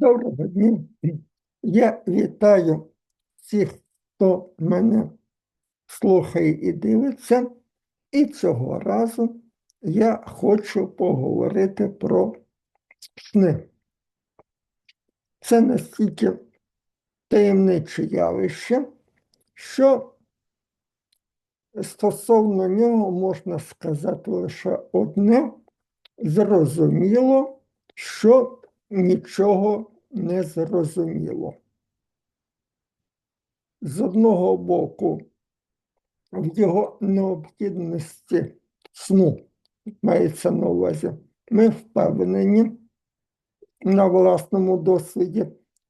Доброго дня. Я вітаю всіх, хто мене слухає і дивиться. І цього разу я хочу поговорити про сни. Це настільки таємниче явище, що стосовно нього можна сказати лише одне: зрозуміло, що нічого не зрозуміло. З одного боку, в його необхідності сну мається на увазі, ми впевнені на власному досвіді,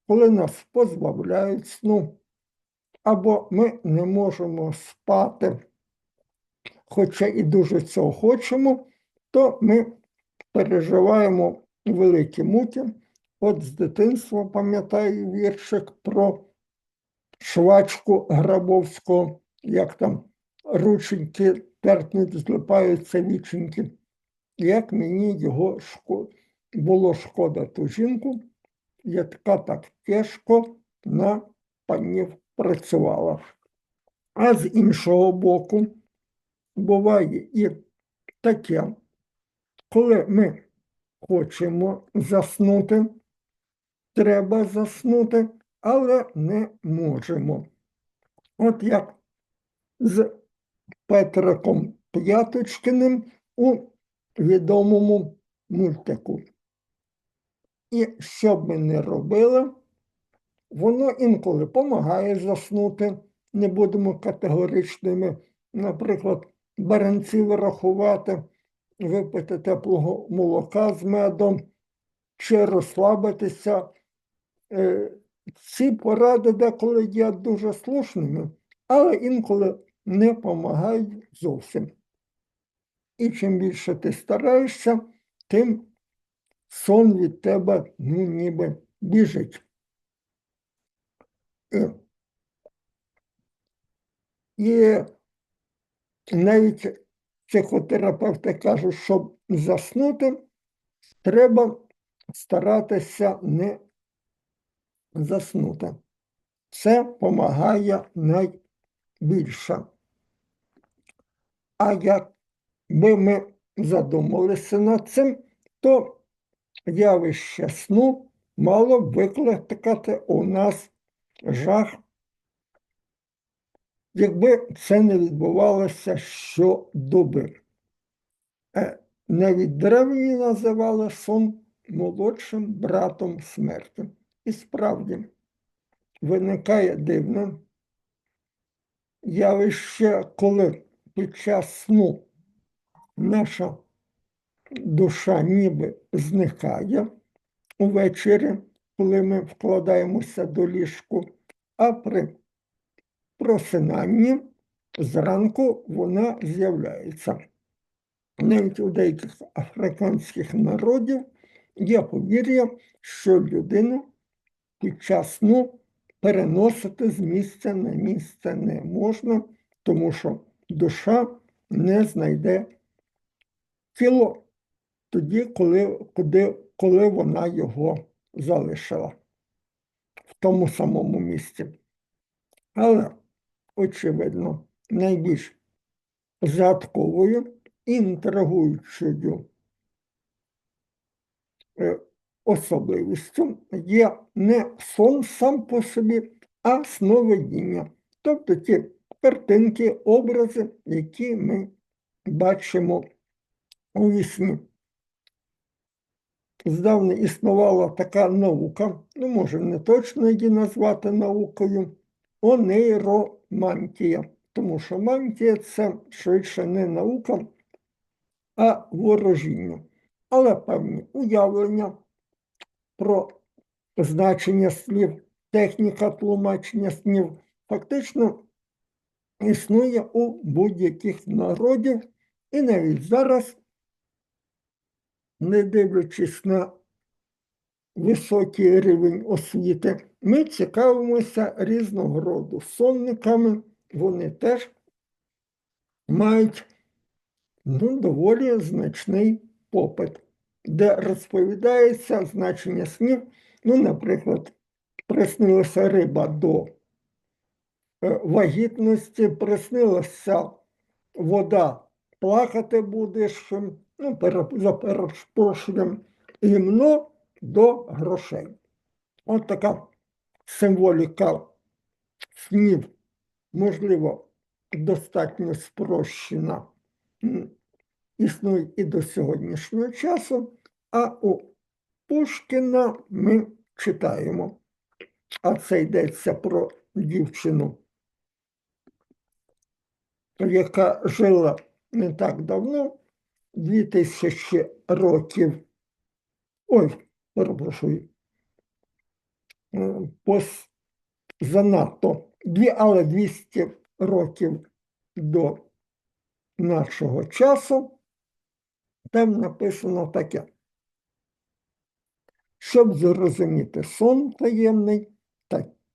коли нас позбавляють сну, або ми не можемо спати, хоча і дуже цього хочемо, то ми переживаємо великі муки. От з дитинства пам'ятаю віршик про швачку Грабовського, як там рученьки терпнуть, злипаються віченьки. Як мені його шко... було шкода ту жінку, яка так тяжко на панів працювала. А з іншого боку, буває і таке, коли ми хочемо заснути, треба заснути, але не можемо. От як з Петриком П'яточкиним у відомому мультику. І що б ми не робили, воно інколи допомагає заснути, не будемо категоричними, наприклад, баранців рахувати випити теплого молока з медом чи розслабитися. Е, ці поради деколи є дуже слушними, але інколи не допомагають зовсім. І чим більше ти стараєшся, тим сон від тебе ну, ніби біжить. І, і навіть психотерапевти кажуть, щоб заснути, треба старатися не заснути. Це допомагає найбільше. А якби ми задумалися над цим, то явище сну мало викликати у нас жах якби це не відбувалося щодоби. Е, навіть древні називали сон молодшим братом смерті. І справді виникає дивне явище, коли під час сну наша душа ніби зникає увечері, коли ми вкладаємося до ліжку, а при просинанні зранку вона з'являється. Навіть у деяких африканських народів є повір'я, що людину під час сну переносити з місця на місце не можна, тому що душа не знайде тіло тоді, коли, коли, коли вона його залишила в тому самому місці. Але очевидно, найбільш загадковою інтригуючою е, особливістю є не сон сам по собі, а сновидіння. Тобто ті картинки, образи, які ми бачимо у вісні. Здавна існувала така наука, ну, може, не точно її назвати наукою, онейромантія. Тому що мантія це швидше не наука, а ворожіння. Але певні уявлення про значення слів, техніка тлумачення слів фактично існує у будь-яких народів, і навіть зараз, не дивлячись на високий рівень освіти, ми цікавимося різного роду сонниками, вони теж мають ну, доволі значний попит, де розповідається значення снів. Ну, наприклад, приснилася риба до е, вагітності, приснилася вода, плакати будеш, ну, за перепрошенням, гімно до грошей. От така символіка снів, можливо, достатньо спрощена, існує і до сьогоднішнього часу, а у Пушкіна ми читаємо. А це йдеться про дівчину, яка жила не так давно, 2000 років. Ой, перепрошую. е, Пос, занадто, але 200 років до нашого часу. Там написано таке. Щоб зрозуміти сон таємний,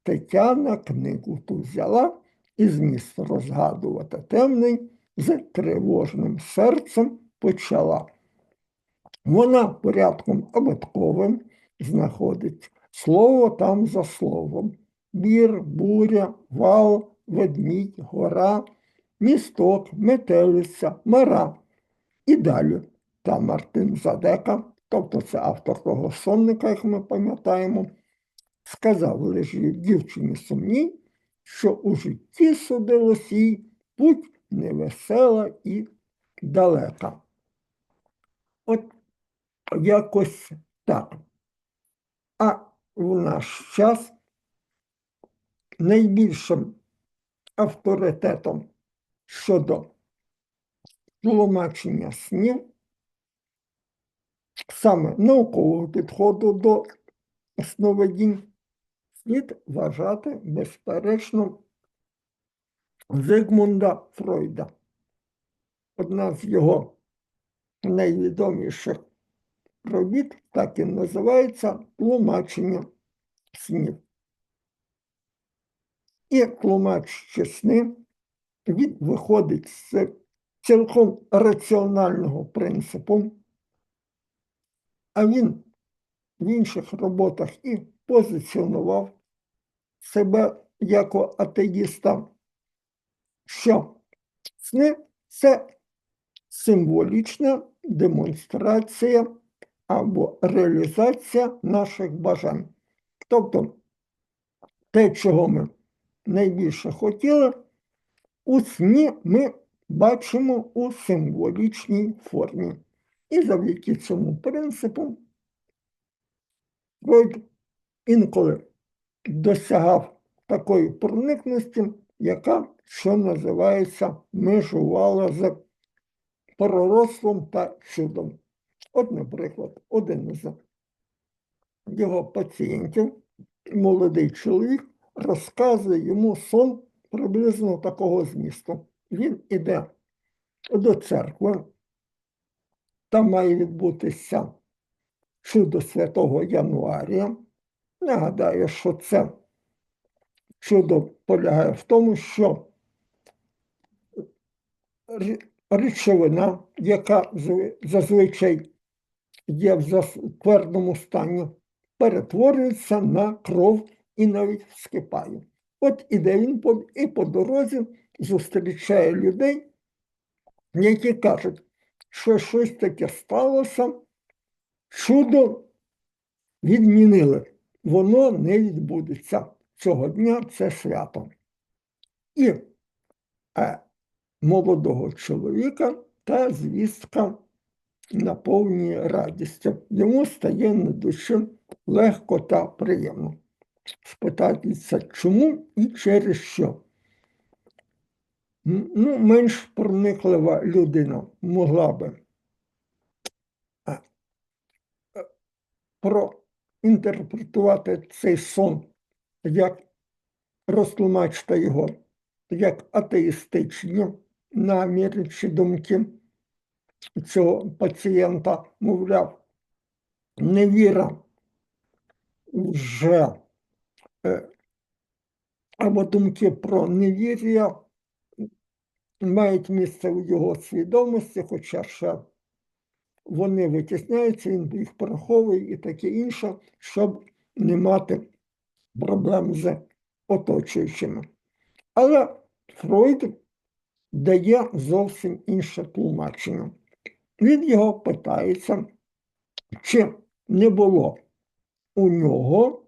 Тетяна книгу ту взяла і зміст розгадувати темний, з тривожним серцем почала. Вона порядком обитковим знаходить слово там за словом. Бір, буря, вал, ведмідь, гора, місток, метелиця, мара. І далі та Мартин Задека, тобто це автор того сонника, як ми пам'ятаємо, сказав лежі дівчині сумній, що у житті судилось їй путь невесела і далека. От якось так. А в наш час найбільшим авторитетом щодо тлумачення снів, саме наукового підходу до сновидінь, слід вважати, безперечно, Зигмунда Фройда. Одна з його найвідоміших робіт так і називається тлумачення снів. І тлумаччі сни він виходить з цілком раціонального принципу, а він в інших роботах і позиціонував себе як атеїста, що сни це символічна демонстрація або реалізація наших бажань. Тобто те, чого ми найбільше хотіли, у сні ми бачимо у символічній формі. І завдяки цьому принципу Фройд інколи досягав такої проникності, яка, що називається, межувала з пророцтвом та чудом. От, наприклад, один із його пацієнтів, молодий чоловік, розказує йому сон приблизно такого змісту. Він іде до церкви, там має відбутися чудо святого Януарія. Нагадаю, що це чудо полягає в тому, що речовина, яка зазвичай є в твердому стані, перетворюється на кров і навіть вскипає. От іде він по, і по дорозі зустрічає людей, які кажуть, що щось таке сталося, чудо відмінили. Воно не відбудеться цього дня, це свято. І е, молодого чоловіка та звістка наповнює радістю. Йому стає на душі легко та приємно. Спитатися, чому і через що. Ну, менш прониклива людина могла би проінтерпретувати цей сон як розтлумачити його як атеїстичні наміри чи думки цього пацієнта, мовляв, невіра вже е, або думки про невір'я мають місце у його свідомості, хоча ще вони витісняються, він їх приховує і таке інше, щоб не мати проблем з оточуючими. Але Фройд дає зовсім інше тлумачення. Він його питається, чи не було у нього,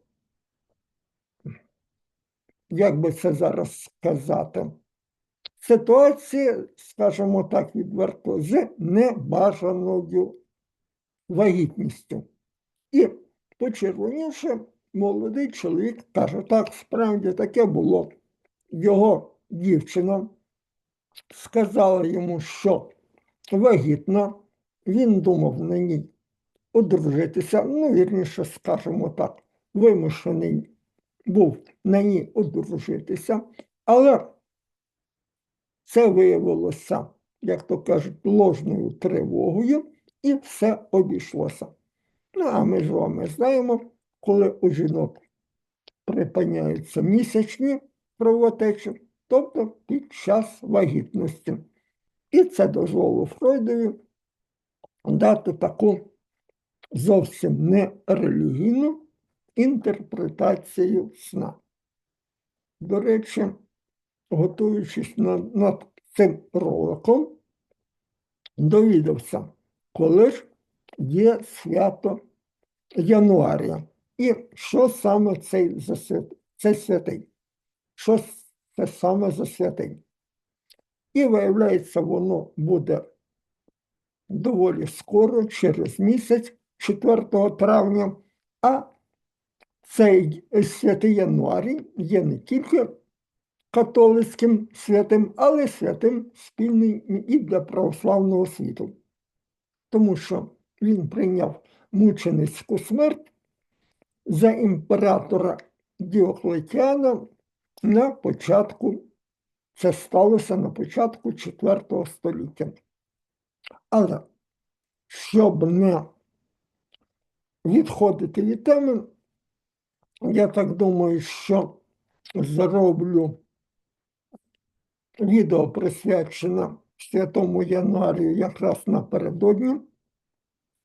як би це зараз сказати, ситуації, скажімо так, відверто, з небажаною вагітністю. І, почервонівши, молодий чоловік каже, так, справді таке було. Його дівчина сказала йому, що вагітна, він думав на ній одружитися, ну, вірніше, скажімо так, вимушений був на ній одружитися, але це виявилося, як то кажуть, ложною тривогою, і все обійшлося. Ну, а ми з вами знаємо, коли у жінок припиняються місячні кровотечі, тобто під час вагітності. І це дозволило Фройдові дати таку зовсім не релігійну інтерпретацію сна. До речі, готуючись над, над цим роликом, довідався, коли ж є свято Януарія. І що саме цей, за цей святий? Що це саме за святий? І виявляється, воно буде доволі скоро, через місяць, 4 травня. А цей святий Януарій є не тільки католицьким святим, але святим спільним і для православного світу. Тому що він прийняв мученицьку смерть за імператора Діоклетіана на початку, це сталося на початку IV століття. Але щоб не відходити від теми, я так думаю, що зроблю відео присвячене Святому Януарію якраз напередодні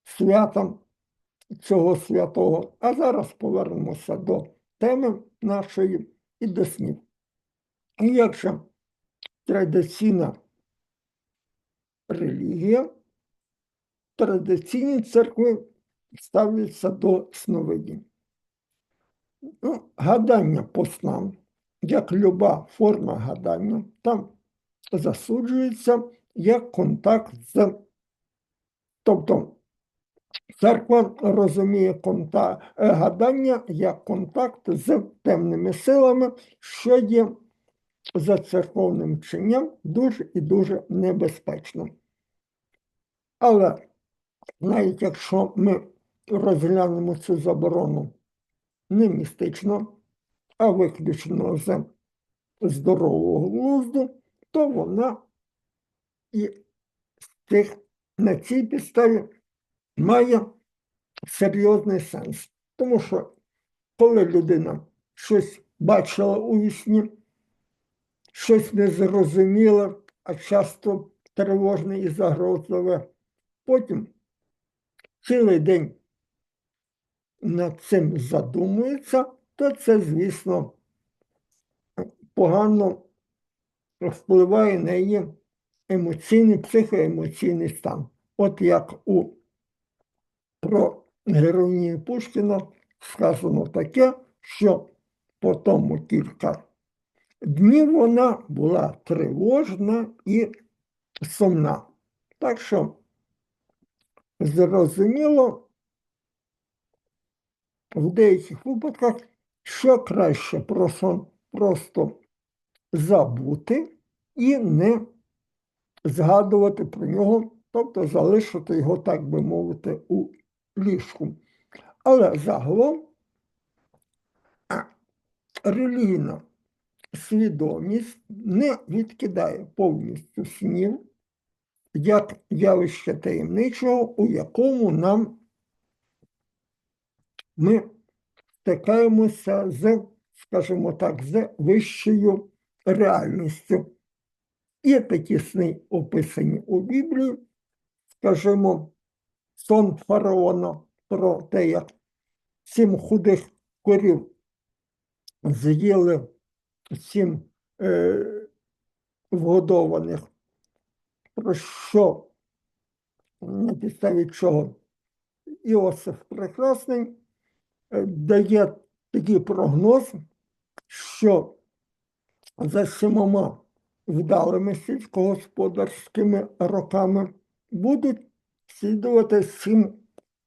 свята цього святого. А зараз повернемося до теми нашої і до снів. І якщо традиційна релігія, традиційні церкви ставляться до сновидінь. Ну, гадання по снам, як люба форма гадання, там засуджується як контакт з. Тобто церква розуміє конта... е, гадання як контакт з темними силами, що є за церковним вченням дуже і дуже небезпечно. Але навіть якщо ми розглянемо цю заборону не містично, а виключно з здорового глузду, то вона і тих, на цій підставі має серйозний сенс. Тому що коли людина щось бачила у вісні, щось незрозуміле, а часто тривожне і загрозливе, потім цілий день над цим задумується, то це, звісно, погано впливає на її емоційний, психоемоційний стан. От як у про героїню Пушкіна сказано таке, що по тому кілька днів вона була тривожна і сумна. Так що, зрозуміло, в деяких випадках, що краще про сон просто забути і не згадувати про нього, тобто залишити його, так би мовити, у ліжку. Але загалом релігійна свідомість не відкидає повністю снів як явище таємничого, у якому нам ми стикаємося з, скажімо так, з вищою реальністю. Є такі сни описані у Біблії, скажімо, сон фараона про те, як сім худих корів з'їли сім е, вгодованих, про що на підставі чого Іосиф Прекрасний е, дає такий прогноз, що за сімома вдалими сільськогосподарськими роками будуть слідувати сім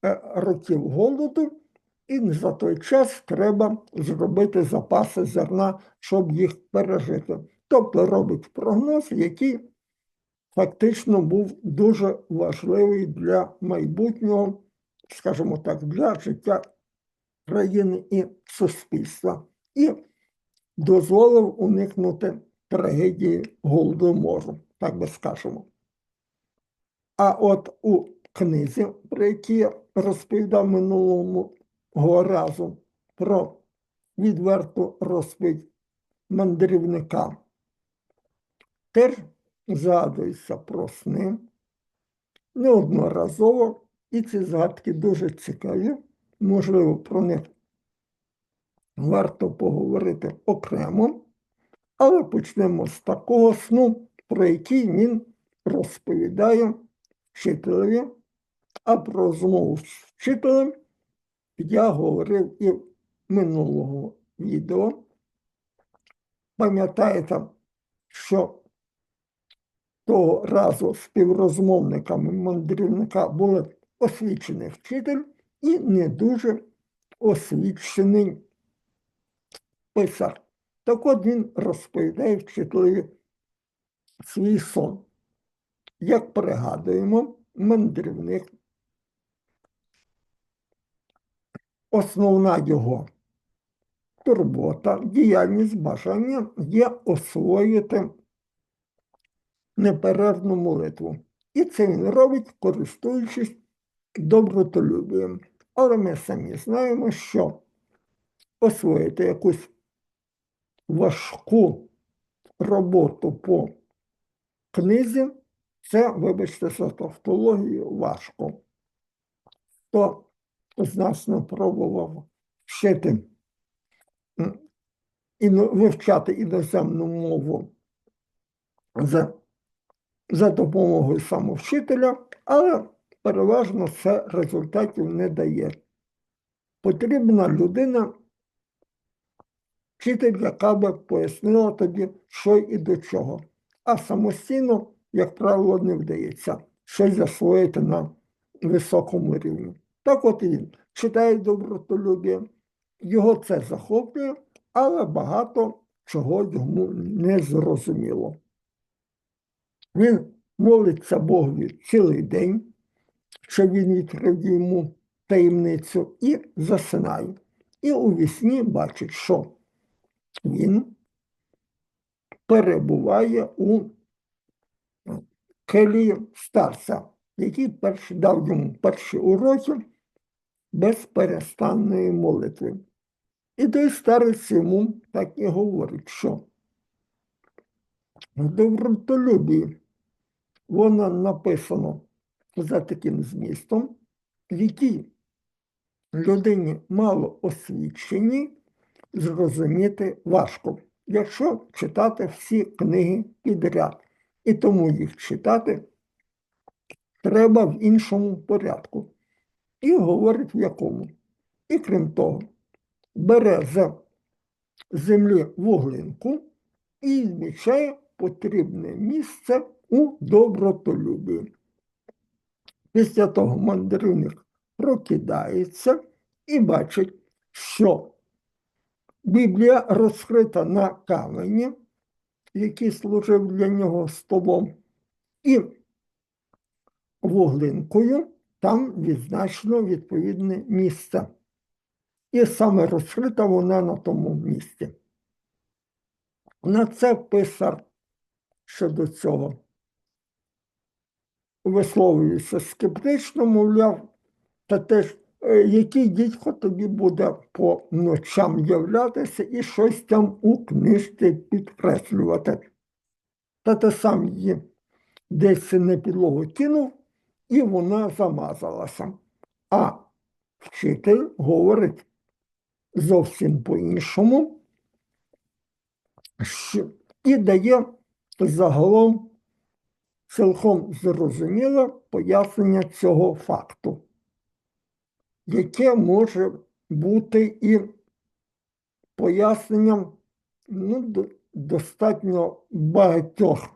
е, років голоду, і за той час треба зробити запаси зерна, щоб їх пережити. Тобто робить прогноз, який фактично був дуже важливий для майбутнього, скажімо так, для життя країни і суспільства. І дозволив уникнути трагедії голодомору, так би скажемо. А от у книзі, про якій я розповідав минулого разу, про відверту розповідь мандрівника, теж згадується про сни неодноразово, і ці згадки дуже цікаві. Можливо, про них варто поговорити окремо, але почнемо з такого сну, про який він розповідає вчителеві, а про розмову з вчителем я говорив і в минулого відео. Пам'ятаєте, що того разу співрозмовниками мандрівника були освічений вчитель і не дуже освічений писар. Так от він розповідає вчителеві свій сон. Як пригадуємо, мандрівник, основна його турбота, діяльність бажання є освоїти неперервну молитву. І це він робить, користуючись добротолюбієм. Але ми самі знаємо, що освоїти якусь важку роботу по книзі, це, вибачте, за тавтологію, важко. Хто з нас не пробував вчити і вивчати іноземну мову за, за допомогою самовчителя, але переважно це результатів не дає. Потрібна людина, вчитель, яка би пояснила тобі, що і до чого. А самостійно, як правило, не вдається щось засвоїти на високому рівні. Так от він читає добротолюб'я, його це захоплює, але багато чого йому не зрозуміло. Він молиться Богові цілий день, що він відкрив йому таємницю, і засинає. І у вісні бачить, що він перебуває у келії старця, який перший дав йому перші уроки безперестанної молитви. І той старець йому так і говорить, що в добротолюбі воно написано за таким змістом, в якій людині мало освічені, зрозуміти важко, якщо читати всі книги підряд. І тому їх читати треба в іншому порядку. І говорить в якому. І крім того, бере з землі вуглинку і змічає потрібне місце у добротолюбі. Після того мандрівник прокидається і бачить, що Біблія розкрита на камені, який служив для нього столом, і вуглинкою там відзначено відповідне місце. І саме розкрита вона на тому місці. На це писар щодо цього висловлюється скептично, мовляв, та теж, е, який дідько тобі буде по ночам являтися і щось там у книжці підкреслювати. Та те сам її десь на підлогу кинув, і вона замазалася. А вчитель говорить, зовсім по-іншому, що- і дає загалом цілком зрозуміле пояснення цього факту, яке може бути і поясненням ну, достатньо багатьох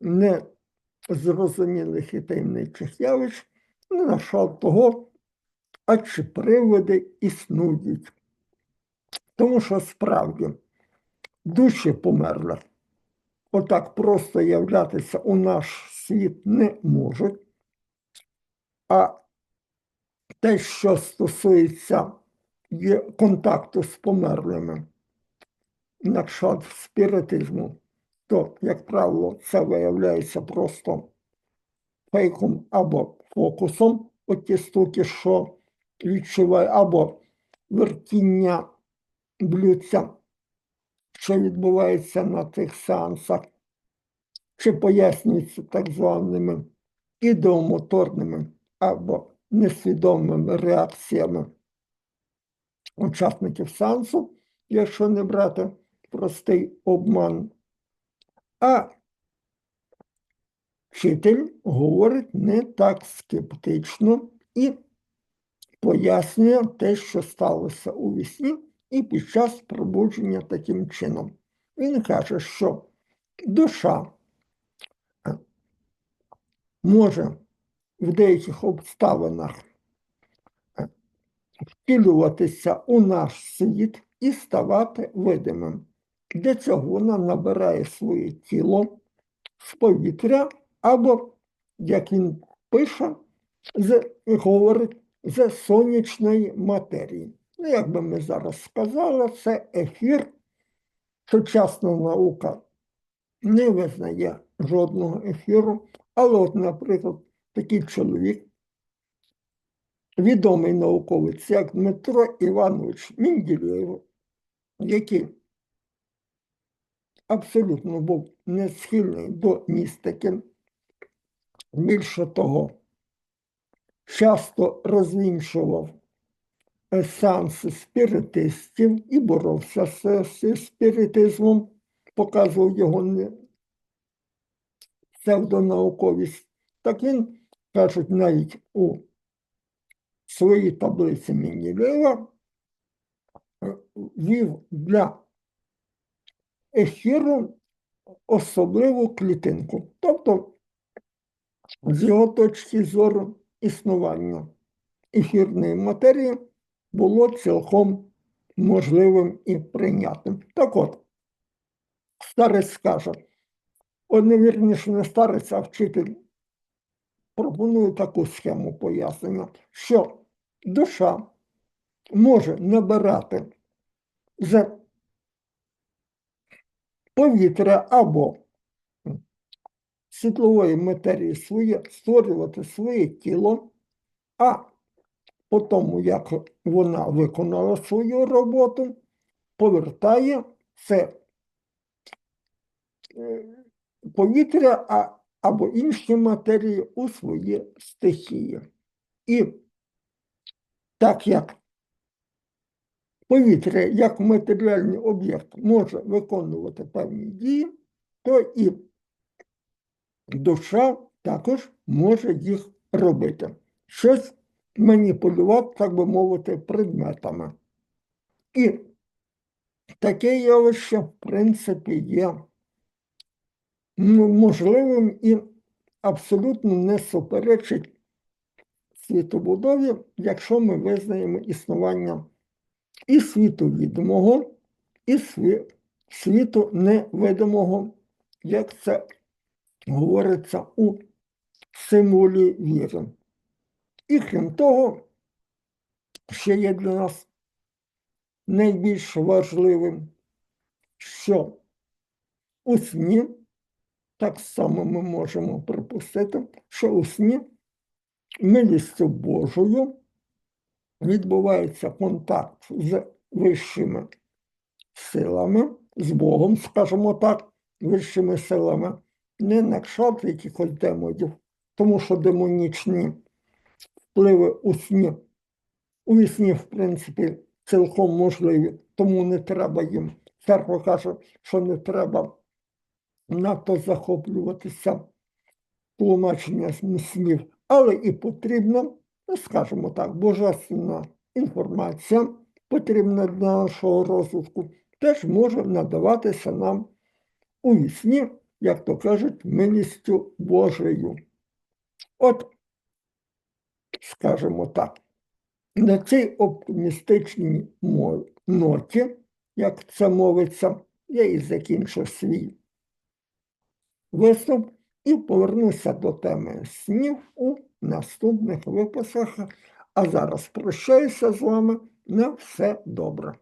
незрозумілих і таємничих явищ, ну, на шал того, а чи приводи існують. Тому що справді душі померлих отак просто являтися у наш світ не можуть. А те, що стосується контакту з померлими, на спіритизму, то, як правило, це виявляється просто фейком або фокусом, оті штуки, що відчуває, або вертіння блюдця, що відбувається на тих сеансах, чи пояснюється так званими ідеомоторними або несвідомими реакціями учасників сеансу, якщо не брати простий обман. А вчитель говорить не так скептично і пояснює те, що сталося у вісні, і під час пробудження таким чином. Він каже, що душа е, може в деяких обставинах е, втілюватися у наш світ і ставати видимим. Для цього вона набирає своє тіло з повітря або, як він пише, з, говорить, з сонячної матерії. Ну, як би ми зараз сказали, це ефір. Сучасна наука не визнає жодного ефіру, але, от, наприклад, такий чоловік, відомий науковець, як Дмитро Іванович Мінділєєв, який абсолютно був не схильний до містики, більше того, часто розвінчував сеанси спіритистів і боровся з, з спіритизмом, показував його псевдонауковість. Так він, кажуть, навіть у своїй таблиці Менделєєва е, вів для ефіру особливу клітинку. Тобто, з його точки зору існування ефірної матерії було цілком можливим і прийнятним. Так от, старець скаже, от не вірніше не старець, а вчитель пропонує таку схему пояснення, що душа може набирати з повітря або світлової матерії своє, створювати своє тіло, а по тому, як вона виконала свою роботу, повертає це е, повітря або інші матерії у свої стихії. І так як повітря як матеріальний об'єкт може виконувати певні дії, то і душа також може їх робити. Щось маніпулювати, так би мовити, предметами. І таке явище, в принципі, є можливим і абсолютно не суперечить світобудові, якщо ми визнаємо існування і світу відомого, і світу невидимого, як це говориться у символі віри. І крім того, ще є для нас найбільш важливим, що у сні, так само ми можемо припустити, що у сні милістю Божою відбувається контакт з вищими силами, з Богом, скажімо так, вищими силами, не на кшталт якихось демонів, тому що демонічні впливи у сні, у вісні, в принципі, цілком можливі, тому не треба їм. Церква каже, що не треба надто захоплюватися тлумаченням снів, але і потрібно, ну, скажімо так, божественна інформація, потрібна для нашого розвитку, теж може надаватися нам у вісні, як то кажуть, милістю Божою. От, скажімо так, на цій оптимістичній ноті, як це мовиться, я і закінчу свій виступ і повернуся до теми снів у наступних випусках. А зараз прощаюся з вами на все добре.